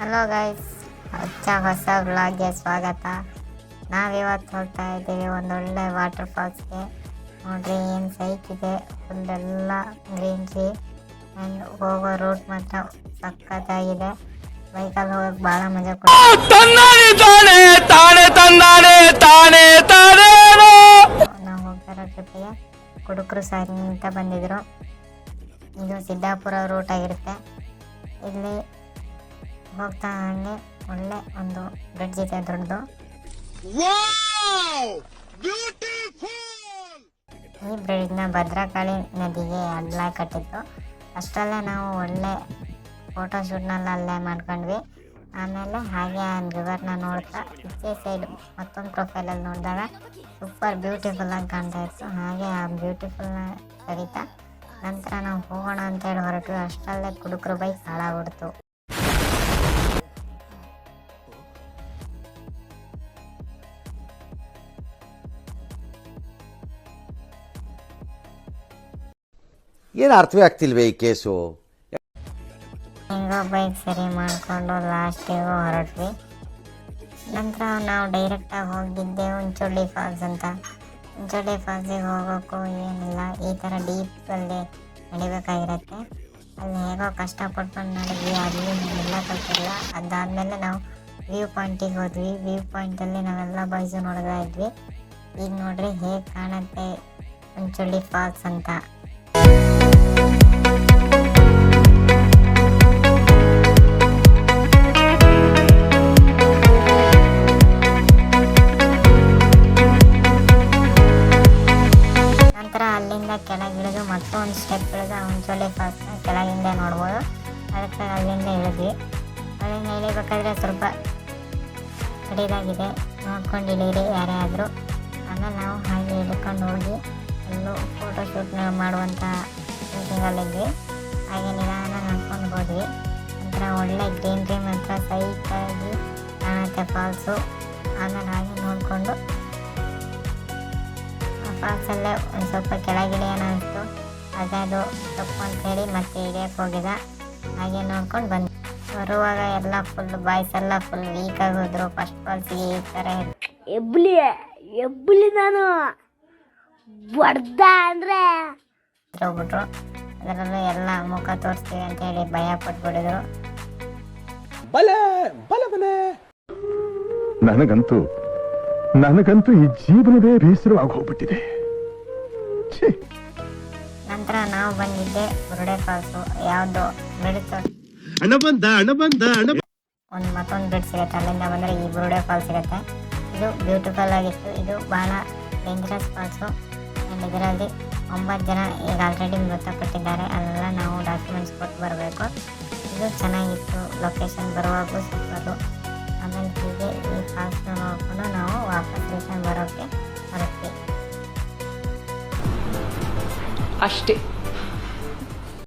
Hello guys ಹೊಸ ಹೊಸ ಬ್ಲಾಗ್ಗೆ ಸ್ವಾಗತ. ನಾವಿವತ್ತು ಹೋಗ್ತಾ ಇದ್ದೀವಿ ಒಂದೊಳ್ಳೆ ವಾಟರ್ ಫಾಲ್ಸ್ಗೆ ನೋಡ್ರಿ ಏನು ಸೈಟ್ ಇದೆ. ಗ್ರೀನ್ ಗ್ರೀನ್ರಿ ಆ್ಯಂಡ್ ಹೋಗೋ ರೂಟ್ ಮಾತ್ರ ಸಖತ್ತಾಗಿದೆ ಬೈಕಲ್ಲಿ ಹೋಗಕ್ಕೆ ಭಾಳ ಮಜಾ ಕೊಡ್ತೀವಿ. ನಾವು ಹೋಗ್ತಾರೋ ಟ್ರಿಪ್ಪಿಗೆ ಕುಡುಕರು ಸಾರಿ ಅಂತ ಬಂದಿದ್ರು. ಇದು ಸಿದ್ದಾಪುರ ರೂಟ್ ಆಗಿರುತ್ತೆ. ಇಲ್ಲಿ ಹೋಗ್ತಾ ಹಂಗೆ ಒಳ್ಳೆ ಒಂದು ಬ್ರಿಡ್ಜ್ ಇದೆ ದೊಡ್ಡದು. ಈ ಬ್ರಿಡ್ಜ್ನ ಭದ್ರಕಾಳಿ ನದಿಗೆ ಅಡ್ಲ ಕಟ್ಟಿತ್ತು ಅಷ್ಟರಲ್ಲೇ ನಾವು ಒಳ್ಳೆ ಫೋಟೋಶೂಟ್ನೆಲ್ಲ ಅಲ್ಲೇ ಮಾಡ್ಕೊಂಡ್ವಿ. ಆಮೇಲೆ ಹಾಗೆ ಆ ರಿವರ್ನ ನೋಡ್ತಾ ಇಚ್ಚೆ ಸೈಡ್ ಮತ್ತೊಂದು ಪ್ರೊಫೈಲಲ್ಲಿ ನೋಡಿದಾಗ ಸೂಪರ್ ಬ್ಯೂಟಿಫುಲ್ ಆಗಿ ಕಾಣ್ತಾ ಇತ್ತು. ಹಾಗೆ ಆ ಬ್ಯೂಟಿಫುಲ್ನ ಸರಿತಾ ನಂತರ ನಾವು ಹೋಗೋಣ ಅಂತೇಳಿ ಹೊರಟು ಅಷ್ಟರಲ್ಲೇ ಕುಡುಕರು ಬೈಕ್ ಹಾಳಾಗ್ಬಿಡ್ತು. ಏನು ಅರ್ಥವೇ ಆಗ್ತಿಲ್ವೇ ಈ ಕೇಸು? ಬೈಕ್ ಸರಿ ಮಾಡಿಕೊಂಡು ಲಾಸ್ಟಿಗೆ ಹೊರಟ್ವಿ. ನಂತರ ನಾವು ಡೈರೆಕ್ಟಾಗಿ ಹೋಗಿದ್ದೆ ಉಂಚೋಳಿ ಫಾಲ್ಸ್ ಅಂತ. ಉಂಚೋಳಿ ಫಾಲ್ಸಿಗೆ ಹೋಗೋಕ್ಕೂ ಏನಿಲ್ಲ, ಈ ಥರ ಡೀಪಲ್ಲಿ ನಡಿಬೇಕಾಗಿರತ್ತೆ. ಅಲ್ಲಿ ಹೇಗೋ ಕಷ್ಟಪಟ್ಕೊಂಡು ನಡೆದ್ವಿ ಅಲ್ಲಿ ಎಲ್ಲ ಕಲ್ತಿಲ್ಲ ಅದಾದಮೇಲೆ ನಾವು ವ್ಯೂ ಪಾಯಿಂಟಿಗೆ ಹೋದ್ವಿ. ವ್ಯೂ ಪಾಯಿಂಟಲ್ಲಿ ನಾವೆಲ್ಲ ಬಾಯ್ಸು ನೋಡ್ತಾ ಇದ್ವಿ. ಈಗ ನೋಡ್ರಿ ಹೇಗೆ ಕಾಣುತ್ತೆ ಉಂಚೋಳಿ ಫಾಲ್ಸ್ ಅಂತ. ಕೆಳಗಿಳಿದು ಮತ್ತೊಂದು ಸ್ಟೆಪ್ ಇಳಿದು ಹುಂಚೋಳಿ ಫಾಲ್ಸ್ನ ಕೆಳಗಿಂದ ನೋಡ್ಬೋದು. ಅದಕ್ಕೆ ಅಲ್ಲಿಂದ ಇಳಿದ್ವಿ. ಅಲ್ಲಿಂದ ಇಳಿಬೇಕಾದ್ರೆ ಸ್ವಲ್ಪ ಕಡಿದಾಗಿದೆ ನೋಡ್ಕೊಂಡು ಇಳೀರಿ ಯಾರೇ ಆದರೂ ಆಮೇಲೆ ನಾವು ಹಾಗೆ ಇಳ್ಕೊಂಡು ಹೋಗಿ ಅಲ್ಲೂ ಫೋಟೋಶೂಟ್ ಮಾಡುವಂಥ ಮೀಟಿಂಗಲ್ಲಿದ್ವಿ ಹಾಗೆ ನಿಧಾನ ನಡ್ಕೊಂಡು ಹೋದ್ವಿ ನಂತರ ಒಳ್ಳೆ ಗ್ರೀನ್ರಿ ಮಾತ್ರ ಸೈಟಾಗಿ ಕಾಣುತ್ತೆ ಫಾಲ್ಸು ಆಮೇಲೆ ಹಾಗೆ ನೋಡಿಕೊಂಡು ಆ ಫಾಲ್ಸಲ್ಲೇ ಒಂದು ಸ್ವಲ್ಪ ಕೆಳಗಿಳಿಯೋಣ ಅನಿಸ್ತು ಹಾಗೆ ಅದು ತಪ್ಪು ಅಂತೇಳಿ ಮತ್ತೆ ಇಳಿಯಕ್ಕೆ ಹೋಗಿದ. ಹಾಗೆ ನೋಡ್ಕೊಂಡು ಬಂದು ಬರುವಾಗ ಎಲ್ಲ ಫುಲ್ ಬಾಯ್ಸ್ ಎಲ್ಲ ಫುಲ್ ವೀಕ್ ಆಗೋದ್ರು ಫಸ್ಟ್ ಫಾಲ್ಸಿಗೆ ಈ ಥರ ಎಬ್ಲಿ ಎಬ್ಲಿ ನಾನು. ಬಡ್ದ ಅಂದ್ರೆ ಹೋಗ್ಬಿಟ್ರು ಅದರಲ್ಲೂ ಎಲ್ಲ ಮುಖ ತೋರಿಸ್ತೀವಿ ಅಂತ ಹೇಳಿ ಭಯ ಪಟ್ಬಿಡಿದ್ರು. ಬಲೆ ಬಲೆ ಬಲೆ. ನನಗಂತೂ ನನಗಂತೂ ಈ ಜೀವನವೇ ಬೇಸರವಾಗಿ ಹೋಗ್ಬಿಟ್ಟಿದೆ. ನಂತರ ನಾವು ಬಂದಿದ್ದೆ ಬುರುಡೆ ಫಾಲ್ಸು ಯಾವುದು ಬೆಳೀತು ಹಣ ಬಂದ ಹಣ ಬಂದ ಹಣ ಒಂದು ಮತ್ತೊಂದು ಬ್ರಿಡ್ಜ್ ಸಿಗುತ್ತೆ. ಅಲ್ಲಿಂದ ಬಂದರೆ ಈ ಬುರುಡೆ ಫಾಲ್ಸ್ ಸಿಗುತ್ತೆ. ಇದು ಬ್ಯೂಟಿಫುಲ್ ಆಗಿತ್ತು. ಇದು ಬಹಳ ಡೇಂಜರಸ್ ಫಾಲ್ಸು ಇದರಲ್ಲಿ ಒಂಬತ್ತು ಜನ ಈಗ ಆಲ್ರೆಡಿ ಮೃತಪಟ್ಟಿದ್ದಾರೆ. ಅಲ್ಲೆಲ್ಲ ನಾವು ಡಾಕ್ಯುಮೆಂಟ್ಸ್ ಕೊಟ್ಟು ಬರಬೇಕು. ಇದು ಚೆನ್ನಾಗಿತ್ತು ಲೊಕೇಶನ್ ಬರುವಾಗ ಸಿಕ್ಕೋದು. ಆಮೇಲೆ ಹೀಗೆ ಈ ಫಾಲ್ಸ್ನ ನೋಡ್ಕೊಂಡು ನಾವು ವಾಪಸ್ ರಿಟರ್ನ್ ಬರೋಕ್ಕೆ ಬರುತ್ತೆ ಅಷ್ಟೇ.